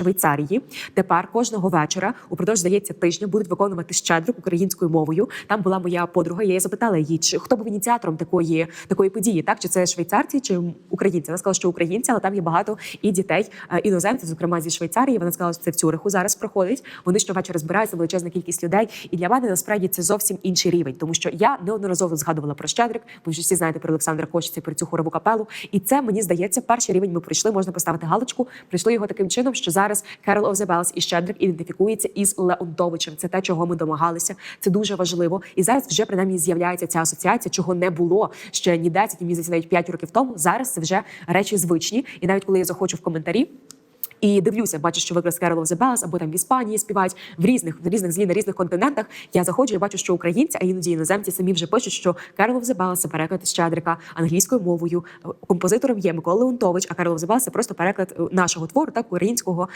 Швейцарії. Тепер кожного вечора, упродовж здається тижня, будуть виконувати щедрик українською мовою. Там була моя подруга. Я її запитала її, чи хто був ініціатором такої такої події, так чи це швейцарці, чи українці? Вона сказала, що українці, але там є багато і дітей е, іноземців, зокрема зі Швейцарії. Вона сказала, що це в Цюриху зараз проходить. Вони щовечора збираються величезна кількість людей. І для мене насправді це зовсім інший рівень, тому що я неодноразово згадувала про щедрик. Ви вже всі знаєте про Олександра Кочиця, про цю хорову капелу. І це мені здається, перший рівень ми пройшли. Можна поставити галочку. Прийшли його таким чином, що зараз Carol of the Bells і Щедрик ідентифікується із Леонтовичем. Це те, чого ми домагалися. Це дуже важливо. І зараз вже принаймні з'являється ця асоціація, чого не було ще ні 10, ні місяць, навіть 5 років тому. Зараз це вже речі звичні. І навіть коли я захочу в коментарі. І дивлюся, бачу, що викрас Carol of the Bells, або там в Іспанії співають в різних в різних злі на різних континентах. Я заходжу і бачу, що українці, а іноді іноземці самі вже пишуть, що Carol of the Bells – переклад Щедрика англійською мовою. Композитором є Микола Леонтович, а Carol of the Bells – це просто переклад е, нашого твору, так українського